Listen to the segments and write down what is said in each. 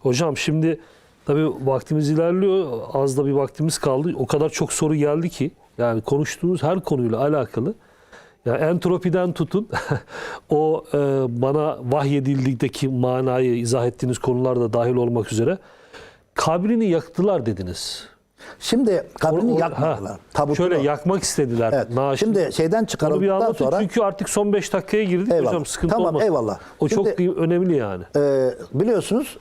Hocam şimdi tabii vaktimiz ilerliyor. Az da bir vaktimiz kaldı. O kadar çok soru geldi ki yani konuştuğumuz her konuyla alakalı. Ya entropiden tutun o e, bana vahyedildeki manayı izah ettiğiniz konular da dahil olmak üzere kabrini yaktılar dediniz. Şimdi kabrini O- o- yakmadılar. ha, Tabutunu. Şöyle yakmak istediler. Evet. naaşını. Şimdi şeyden Onu çıkarıldıktan sonra çünkü artık son 5 dakikaya girdik Eyvallah. hocam sıkıntı Tamam, olmasın. eyvallah. O çok Şimdi- önemli yani. e, biliyorsunuz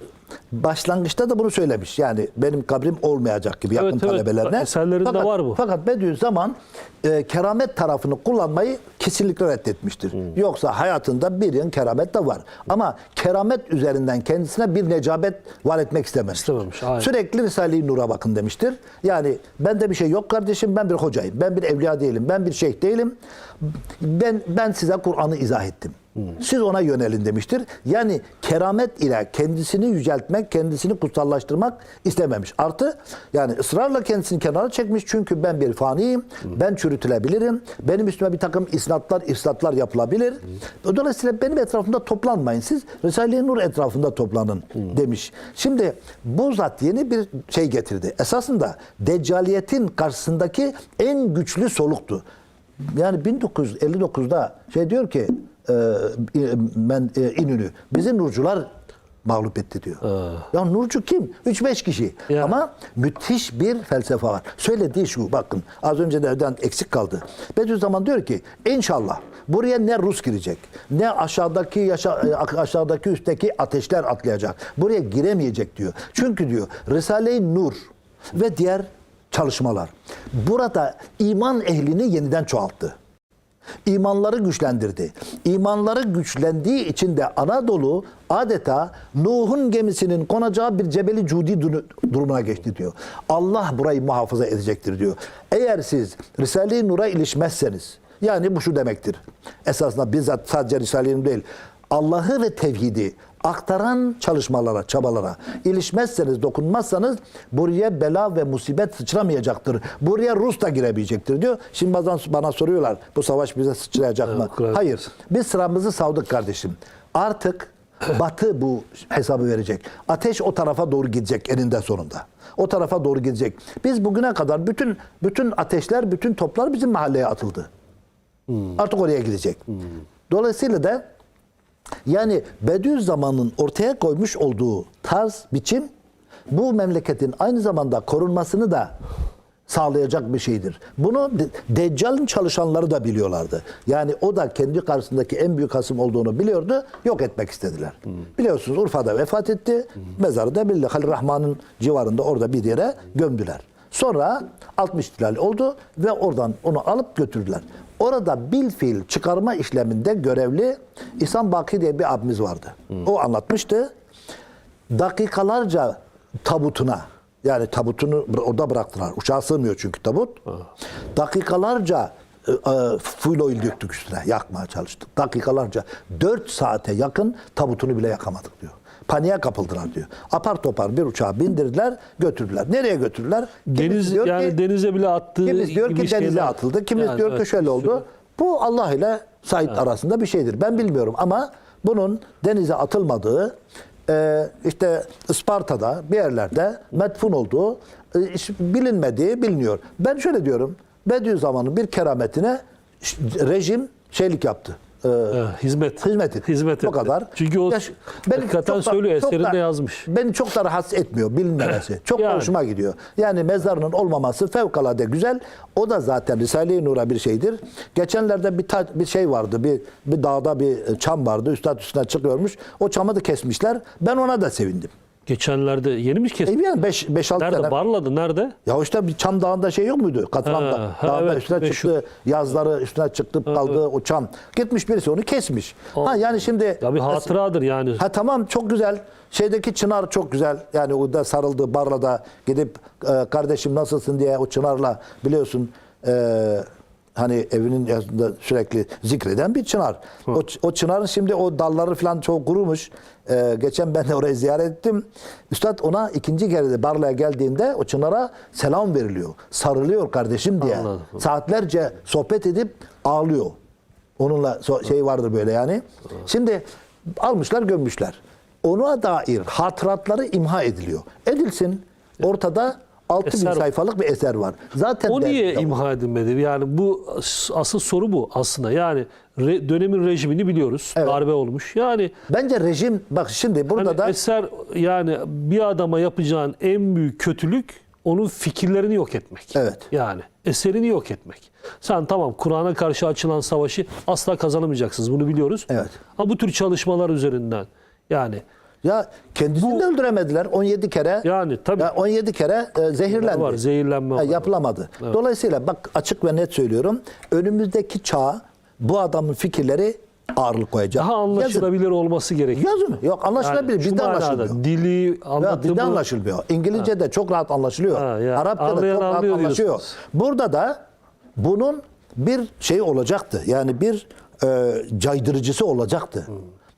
başlangıçta da bunu söylemiş. Yani benim kabrim olmayacak gibi yakın Evet, evet. talebelerine. Eserlerinde fakat, var bu. Fakat Bediüzzaman e, keramet tarafını kullanmayı kesinlikle reddetmiştir. Hmm. Yoksa hayatında bir yıl keramet de var. Ama keramet üzerinden kendisine bir necabet var etmek istememiştir. İstememiş, aynen. Sürekli Risale-i Nur'a bakın demiştir. Yani bende bir şey yok kardeşim ben bir hocayım. Ben bir evliya değilim. Ben bir şeyh değilim. Ben ben size Kur'an'ı izah ettim. Siz ona yönelin demiştir. Yani keramet ile kendisini yüceltmek, kendisini kutsallaştırmak istememiş. Artı yani ısrarla kendisini kenara çekmiş. Çünkü ben bir faniyim. Ben çürütülebilirim. Benim üstüme bir takım isnatlar, ifsatlar yapılabilir. Dolayısıyla benim etrafımda toplanmayın. Siz Risale-i Nur etrafında toplanın demiş. Şimdi bu zat yeni bir şey getirdi. Esasında deccaliyetin karşısındaki en güçlü soluktu. Yani 1959'da şey diyor ki ben e, İnönü bizi nurcular mağlup etti diyor. Ya nurcu kim? 3-5 kişi. Ya. Ama müthiş bir felsefe var. Söylediği şu bakın az önce de evden eksik kaldı. Bediüzzaman diyor ki inşallah buraya ne Rus girecek ne aşağıdaki yaşa, e, aşağıdaki üstteki ateşler atlayacak. Buraya giremeyecek diyor. Çünkü diyor Risale-i Nur ve diğer çalışmalar burada iman ehlini yeniden çoğalttı. İmanları güçlendirdi. İmanları güçlendiği için de Anadolu adeta Nuh'un gemisinin konacağı bir Cebeli Cudi duru- durumuna geçti diyor. Allah burayı muhafaza edecektir diyor. Eğer siz Risale-i Nur'a ilişmezseniz yani bu şu demektir. Esasında bizzat sadece Risale-i Nur değil Allah'ı ve tevhidi aktaran çalışmalara, çabalara ilişmezseniz, dokunmazsanız buraya bela ve musibet sıçramayacaktır. Buraya Rus da giremeyecektir diyor. Şimdi bazen bana soruyorlar bu savaş bize sıçrayacak mı? Hayır. Biz sıramızı savdık kardeşim. Artık Batı bu hesabı verecek. Ateş o tarafa doğru gidecek eninde sonunda. O tarafa doğru gidecek. Biz bugüne kadar bütün bütün ateşler, bütün toplar bizim mahalleye atıldı. Artık oraya gidecek. Dolayısıyla da yani Bediüzzaman'ın ortaya koymuş olduğu tarz, biçim bu memleketin aynı zamanda korunmasını da sağlayacak bir şeydir. Bunu De- Deccal'ın çalışanları da biliyorlardı. Yani o da kendi karşısındaki en büyük hasım olduğunu biliyordu. Yok etmek istediler. Biliyorsunuz Urfa'da vefat etti. Mezarı da Billi Halil Rahman'ın civarında orada bir yere gömdüler. Sonra 60 ihtilal oldu ve oradan onu alıp götürdüler. Orada bil fiil çıkarma işleminde görevli İhsan Baki diye bir abimiz vardı. O anlatmıştı. Dakikalarca tabutuna yani tabutunu orada bıraktılar. Uçağa sığmıyor çünkü tabut. Dakikalarca e, e, full oil döktük üstüne. Yakmaya çalıştık. Dakikalarca 4 saate yakın tabutunu bile yakamadık diyor. Paniğe kapıldılar diyor. Apar topar bir uçağa bindirdiler, götürdüler. Nereye götürdüler? Kimisi Deniz diyor yani ki- denize bile attığı Kimisi diyor ki denize şeyler. atıldı. Kimisi Yani diyor ki evet, şöyle bir oldu. sürü- Bu Allah ile Said arasında bir şeydir. Ben bilmiyorum ama bunun denize atılmadığı e, işte Isparta'da bir yerlerde metfun olduğu e, bilinmediği biliniyor. Ben şöyle diyorum. Bediüzzaman'ın bir kerametine rejim şeylik yaptı. E, hizmet. Hizmet etti. Hizmet O etti. kadar. Çünkü o Yaş- hakikaten çok da- söylüyor, çok eserinde da- yazmış. Beni çok da rahatsız etmiyor bilinmemesi. Çok Yani. hoşuma gidiyor. Yani mezarının olmaması fevkalade güzel. O da zaten Risale-i Nur'a bir şeydir. Geçenlerde bir ta- bir şey vardı. Bir bir dağda bir çam vardı. Üstad üstüne çıkıyormuş. O çamı da kesmişler. Ben ona da sevindim. Geçenlerde yeni mi E kesmiş? yani 5 5 6 Nerede? sene. Barladı. Nerede? Ya işte bir çam dağında şey yok muydu? Katran'da. Ha, ha, dağında evet, üstüne meşhur. çıktı. Yazları üstüne çıktı kaldı o çam. Gitmiş birisi onu kesmiş. Ha yani şimdi Ya bir hatıradır yani. Ha tamam çok güzel. Şeydeki çınar çok güzel. Yani o da sarıldı Barla'da gidip e, kardeşim nasılsın diye o çınarla biliyorsun e, hani evinin yanında sürekli zikreden bir çınar. O, o çınarın şimdi o dalları falan çok kurumuş. E, geçen ben de orayı ziyaret ettim. Üstad ona ikinci kere Barla'ya geldiğinde o çınara selam veriliyor. Sarılıyor kardeşim diye. Anladım. Saatlerce sohbet edip ağlıyor. Onunla so- şey vardır böyle yani. Şimdi almışlar gömmüşler. ona dair hatıratları imha ediliyor. Edilsin. Ortada 6000 Eser sayfalık bir eser var. Zaten O niye der- imha edilmedi? Yani bu asıl soru bu aslında. Yani re- dönemin rejimini biliyoruz. Evet. Darbe olmuş. Yani Bence rejim bak şimdi burada hani da eser yani bir adama yapacağın en büyük kötülük onun fikirlerini yok etmek. Evet. Yani eserini yok etmek. Sen tamam Kur'an'a karşı açılan savaşı asla kazanamayacaksınız. Bunu biliyoruz. Evet. Ama bu tür çalışmalar üzerinden yani ya kendisini de öldüremediler 17 kere. yani tabii Ya 17 kere e, zehirlendi. var, zehirlenme Ha, var. yapılamadı. Dolayısıyla bak açık ve net söylüyorum. Önümüzdeki çağ bu adamın fikirleri ağırlık koyacak. daha Yazın. anlaşılabilir olması gerekiyor. Yazın. Yok anlaşılabilir. Yani bizde anlaşılmıyor. Dili, anlatımı bizde anlaşılmıyor. İngilizce de çok rahat anlaşılıyor. Ha, ya, Arapça da çok rahat diyorsunuz. Burada da bunun bir şey olacaktı. Yani bir e, caydırıcısı olacaktı.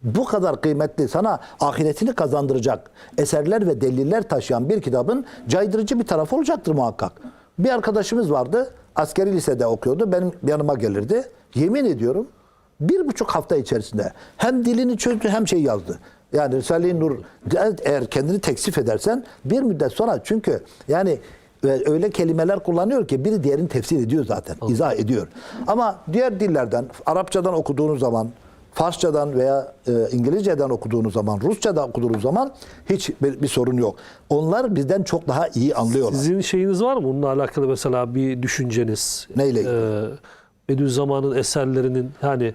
Bu kadar kıymetli sana ahiretini kazandıracak eserler ve deliller taşıyan bir kitabın caydırıcı bir tarafı olacaktır muhakkak. Bir arkadaşımız vardı. Askeri lisede okuyordu. Benim yanıma gelirdi. Yemin ediyorum bir buçuk hafta içerisinde hem dilini çözdü hem şey yazdı. Yani Risale-i Nur eğer kendini teksif edersen bir müddet sonra çünkü yani ve öyle kelimeler kullanıyor ki biri diğerini tefsir ediyor zaten, izah ediyor. Ama diğer dillerden, Arapçadan okuduğunuz zaman, Farsçadan veya e, İngilizceden okuduğunuz zaman, Rusçadan okuduğunuz zaman hiç bir, bir sorun yok. Onlar bizden çok daha iyi anlıyorlar. Sizin şeyiniz var mı? Bununla alakalı mesela bir düşünceniz. Neyle? Ee, Bediüzzaman'ın eserlerinin hani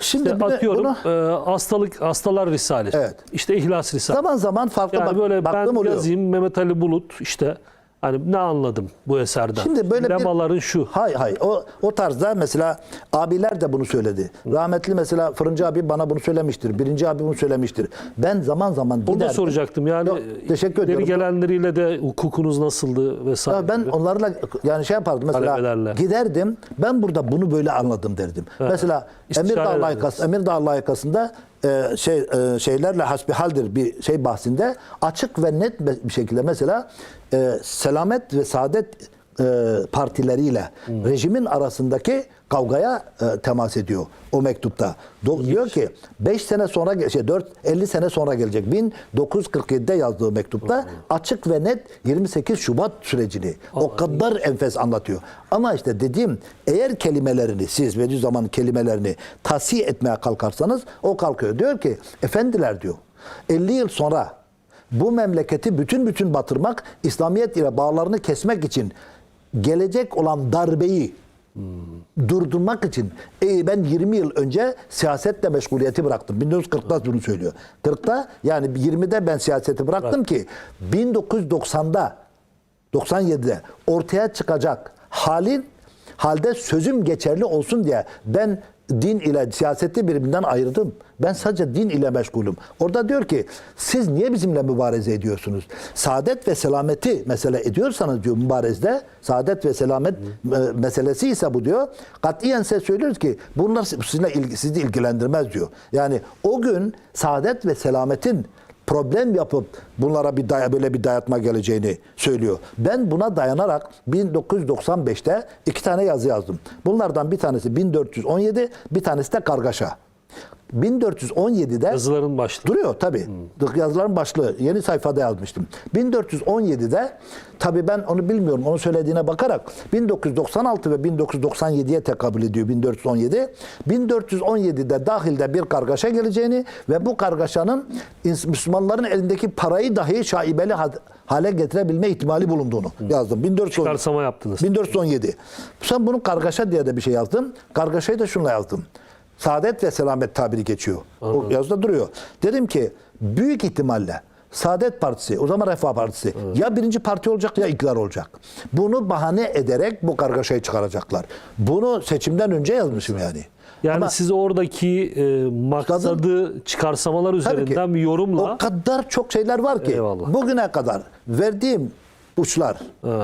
Şimdi işte atıyorum bunu- e, hastalık hastalar risalesi. Evet. İşte İhlas risalesi. Zaman zaman farklı yani bak, böyle ben oluyor. yazayım Mehmet Ali Bulut işte hani ne anladım bu eserden? Şimdi böyle bir- Lemaların şu. Hay hay o o tarzda mesela abiler de bunu söyledi. Rahmetli mesela Fırıncı abi bana bunu söylemiştir. Birinci abi bunu söylemiştir. Ben zaman zaman Onu da giderdim. soracaktım yani. Yok, teşekkür ediyorum. gelenleriyle de hukukunuz nasıldı vesaire. Ya ben onlarla yani şey yapardım mesela Talebelerle. giderdim. Ben burada bunu böyle anladım derdim. Mesela İstişare Emirdağ layıkası, Emirdağ layıkasında e, şey e, şeylerle hasbihaldir bir şey bahsinde açık ve net bir şekilde. Mesela e, selamet ve saadet e, partileriyle rejimin arasındaki kavgaya e, temas ediyor o mektupta. Do- diyor ki 5 sene sonra şey 4 50 sene sonra gelecek. 1947'de yazdığı mektupta açık ve net 28 Şubat sürecini o kadar enfes anlatıyor. Ama işte dediğim eğer kelimelerini siz Bediüzzaman'ın kelimelerini tasih etmeye kalkarsanız o kalkıyor. Diyor ki efendiler diyor 50 yıl sonra bu memleketi bütün bütün batırmak, İslamiyet ile bağlarını kesmek için gelecek olan darbeyi durdurmak için e, ben 20 yıl önce siyasetle meşguliyeti bıraktım. 1940'da bunu söylüyor. 40'ta yani 20'de ben siyaseti bıraktım ki 1990'da 97'de ortaya çıkacak halin halde sözüm geçerli olsun diye ben din ile siyaseti birbirinden ayırdım. Ben sadece din ile meşgulüm. Orada diyor ki siz niye bizimle mübareze ediyorsunuz? Saadet ve selameti mesele ediyorsanız diyor mübarezde saadet ve selamet meselesi ise bu diyor. Katiyen size söylüyoruz ki bunlar sizinle ilgi, sizi ilgilendirmez diyor. Yani o gün saadet ve selametin problem yapıp bunlara bir daya, böyle bir dayatma geleceğini söylüyor. Ben buna dayanarak 1995'te iki tane yazı yazdım. Bunlardan bir tanesi 1417, bir tanesi de Kargaşa. 1417'de Yazıların başlığı. Duruyor tabii. Yazıların başlığı. Yeni sayfada yazmıştım. 1417'de tabii ben onu bilmiyorum. Onu söylediğine bakarak 1996 ve 1997'ye tekabül ediyor 1417. 1417'de dahilde bir kargaşa geleceğini ve bu kargaşanın Müslümanların elindeki parayı dahi şaibeli hale getirebilme ihtimali bulunduğunu yazdım. 1417. Çıkarsama yaptınız. 1417. Sen bunu kargaşa diye de bir şey yazdın. Kargaşayı da şunla yazdım. Saadet ve selamet tabiri geçiyor. O yazıda duruyor. Dedim ki büyük ihtimalle Saadet Partisi, o zaman Refah Partisi ya birinci parti olacak ya iktidar olacak. Bunu bahane ederek bu kargaşayı çıkaracaklar. Bunu seçimden önce yazmışım yani. Yani Ama siz oradaki e, maksadı çıkarsamalar tabii ki üzerinden bir yorumla o kadar çok şeyler var ki Eyvallah. bugüne kadar verdiğim uçlar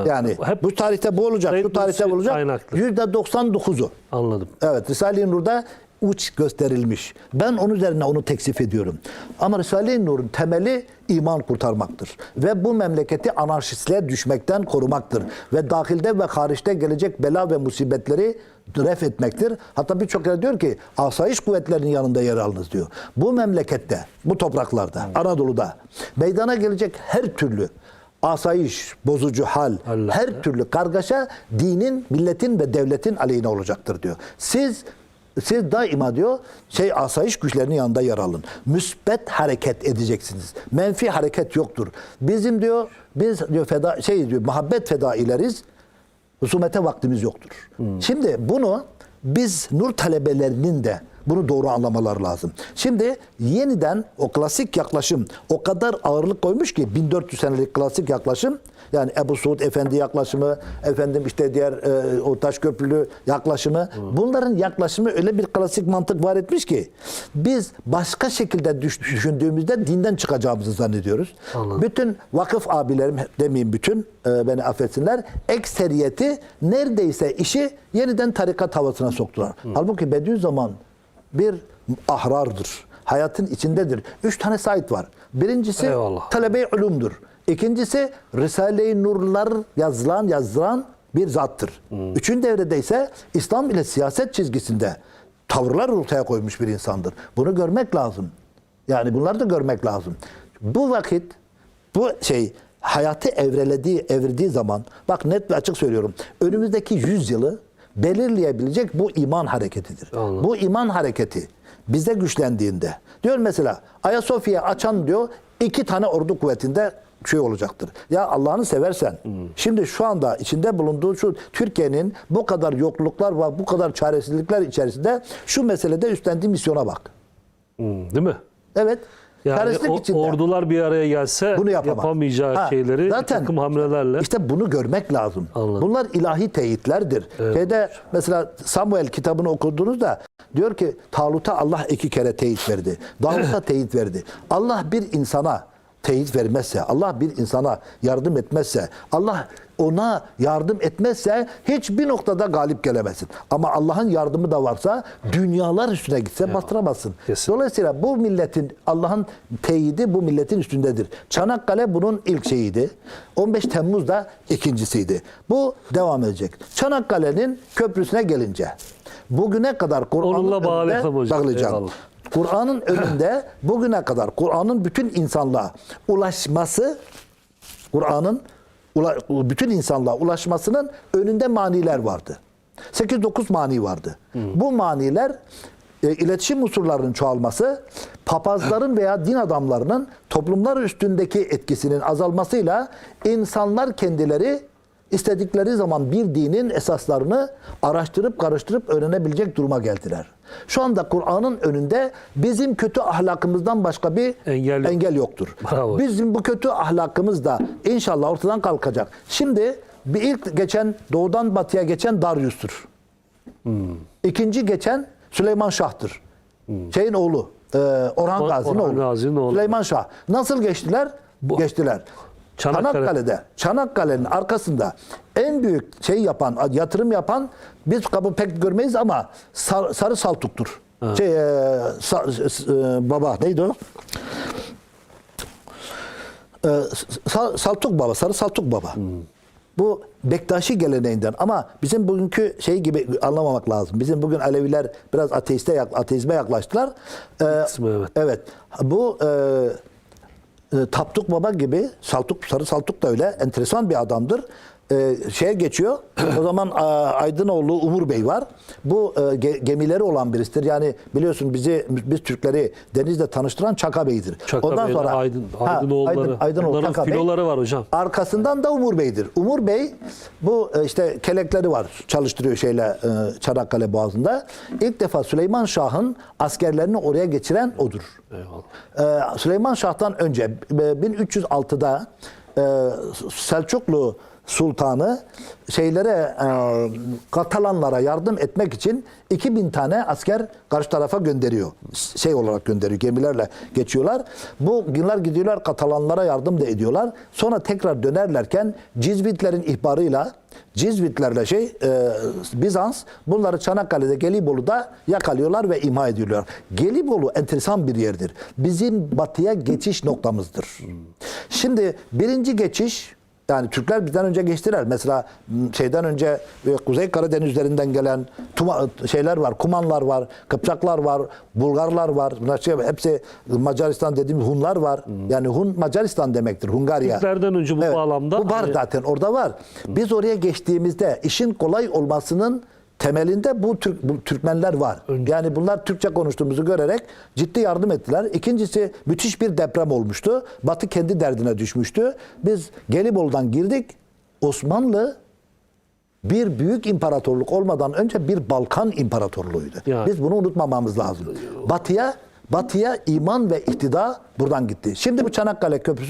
yani Hep bu tarihte bu olacak, şu tarihte bu olacak. kaynaklı. %99'u anladım. Evet Risale-i Nur'da uç gösterilmiş. Ben onun üzerine onu teksif ediyorum. Ama Risale-i Nur'un temeli iman kurtarmaktır. Ve bu memleketi anarşistliğe düşmekten korumaktır. Ve dahilde ve hariçte gelecek bela ve musibetleri ref etmektir. Hatta birçok yer diyor ki asayiş kuvvetlerinin yanında yer alınız diyor. Bu memlekette, bu topraklarda, Anadolu'da meydana gelecek her türlü asayiş, bozucu hal, Allah her türlü kargaşa dinin, milletin ve devletin aleyhine olacaktır diyor. Siz siz daima diyor şey asayiş güçlerinin yanında yer alın. Müsbet hareket edeceksiniz. Menfi hareket yoktur. Bizim diyor biz diyor feda şey diyor muhabbet fedaileriz. Husumete vaktimiz yoktur. Şimdi bunu biz nur talebelerinin de bunu doğru anlamaları lazım. Şimdi yeniden o klasik yaklaşım o kadar ağırlık koymuş ki 1400 senelik klasik yaklaşım yani Ebu Suud Efendi yaklaşımı, efendim işte diğer e, o Taşköprülü yaklaşımı bunların yaklaşımı öyle bir klasik mantık var etmiş ki biz başka şekilde düş- düşündüğümüzde dinden çıkacağımızı zannediyoruz. Anladım. Bütün vakıf abilerim demeyeyim bütün e, beni affetsinler. Ekseriyeti neredeyse işi yeniden tarikat havasına soktular. Halbuki Bediüzzaman bir ahrardır. Hayatın içindedir. Üç tane sayit var. Birincisi Eyvallah. talebe-i ulumdur. İkincisi Risale-i Nurlar yazılan yazdıran bir zattır. Üçüncü devrede ise İslam ile siyaset çizgisinde tavırlar ortaya koymuş bir insandır. Bunu görmek lazım. Yani bunları da görmek lazım. Bu vakit bu şey hayatı evrelediği, evirdiği zaman bak net ve açık söylüyorum. Önümüzdeki 100 yılı belirleyebilecek bu iman hareketidir. Anladım. Bu iman hareketi bizde güçlendiğinde diyor mesela Ayasofya açan diyor iki tane ordu kuvvetinde şey olacaktır. Ya Allah'ını seversen şimdi şu anda içinde bulunduğu şu Türkiye'nin bu kadar yokluklar var, bu kadar çaresizlikler içerisinde şu meselede üstlendiği misyona bak. Hmm, değil mi? Evet. Yani o- içinde. ordular bir araya gelse Bunu yapamayacağı Ha, şeyleri zaten takım hamlelerle İşte bunu görmek lazım. Anladım. Bunlar ilahi teyitlerdir. Şeyde mesela Samuel kitabını okuduğunuzda diyor ki Talut'a Allah iki kere teyit verdi. Davut'a teyit verdi. Allah bir insana teyit vermezse, Allah bir insana yardım etmezse, Allah ona yardım etmezse hiçbir noktada galip gelemezsin. Ama Allah'ın yardımı da varsa dünyalar üstüne gitse bastıramazsın. Kesin. Dolayısıyla bu milletin Allah'ın teyidi bu milletin üstündedir. Çanakkale bunun ilk şeyiydi. 15 Temmuz da ikincisiydi. Bu devam edecek. Çanakkale'nin köprüsüne gelince bugüne kadar hocam. bağlayacağım. Kur'an'ın önünde bugüne kadar Kur'an'ın bütün insanlığa ulaşması Kur'an'ın bütün insanlığa ulaşmasının önünde maniler vardı. 8-9 mani vardı. Bu maniler e, iletişim unsurlarının çoğalması, papazların veya din adamlarının toplumlar üstündeki etkisinin azalmasıyla insanlar kendileri istedikleri zaman bir dinin esaslarını araştırıp karıştırıp öğrenebilecek duruma geldiler. Şu anda Kur'an'ın önünde bizim kötü ahlakımızdan başka bir Engel engel yoktur. Bravo. Bizim bu kötü ahlakımız da inşallah ortadan kalkacak. Şimdi bir ilk geçen doğudan batıya geçen Darius'tur. İkinci geçen Süleyman Şah'tır. Şeyin oğlu. e, Orhan Or- Gazi'nin oğlu. Oğlu. Süleyman Şah. Nasıl geçtiler? Geçtiler. Çanakkale. Çanakkale'de, Çanakkale'nin arkasında en büyük şey yapan, yatırım yapan biz kabı pek görmeyiz ama Sar- Sarı Saltuk'tur. Şey, e, Sa- e, baba neydi o? Ee, Sa- Saltuk Baba, Sarı Saltuk Baba. Bu Bektaşi geleneğinden ama bizim bugünkü şey gibi anlamamak lazım. Bizim bugün Aleviler biraz ateiste ateizme yaklaştılar. Ee, evet. evet. Bu e, e, Tapduk Baba gibi Saltuk Sarı Saltuk da öyle enteresan bir adamdır. E, şeye geçiyor. o zaman a, Aydınoğlu Umur Bey var. Bu e, ge- gemileri olan birisidir. Yani biliyorsun bizi biz Türkleri denizle tanıştıran Çaka Bey'dir. Çaka Bey'le Aydın, Ha, Aydınoğulları. Aydın- Aydınoğlu, Çaka Bey. filoları var hocam. Arkasından da Umur Bey'dir. Umur Bey bu e, işte kelekleri var. Çalıştırıyor şeyle e, Çanakkale Boğazı'nda. İlk defa Süleyman Şah'ın askerlerini oraya geçiren odur. Eyvallah. Ee, Süleyman Şah'tan önce e, 1306'da e, Selçuklu Sultanı şeylere e, Katalanlara yardım etmek için 2000 tane asker karşı tarafa gönderiyor. Şey olarak gönderiyor. Gemilerle geçiyorlar. Bu günler gidiyorlar Katalanlara yardım da ediyorlar. Sonra tekrar dönerlerken Cizvitlerin ihbarıyla Cizvitlerle şey e, Bizans bunları Çanakkale'de Gelibolu'da yakalıyorlar ve imha ediyorlar. Gelibolu enteresan bir yerdir. Bizim batıya geçiş noktamızdır. Şimdi birinci geçiş Yani Türkler bizden önce geçtiler. Mesela şeyden önce e, Kuzey Karadeniz üzerinden gelen Tuma, şeyler var, Kumanlar var, Kıpçaklar var, Bulgarlar var. Bunlar şey, hepsi Macaristan dediğimiz Hunlar var. Yani Hun Macaristan demektir. Hungarya. Türklerden önce bu bağlamda Bu var hani- zaten orada var. Biz oraya geçtiğimizde işin kolay olmasının temelinde bu, Türk, bu Türkmenler var. Yani bunlar Türkçe konuştuğumuzu görerek ciddi yardım ettiler. İkincisi müthiş bir deprem olmuştu. Batı kendi derdine düşmüştü. Biz Gelibolu'dan girdik. Osmanlı bir büyük imparatorluk olmadan önce bir Balkan imparatorluğuydu. Yani. Biz bunu unutmamamız lazım. Batıya Batıya iman ve iktidar buradan gitti. Şimdi bu Çanakkale Köprüsü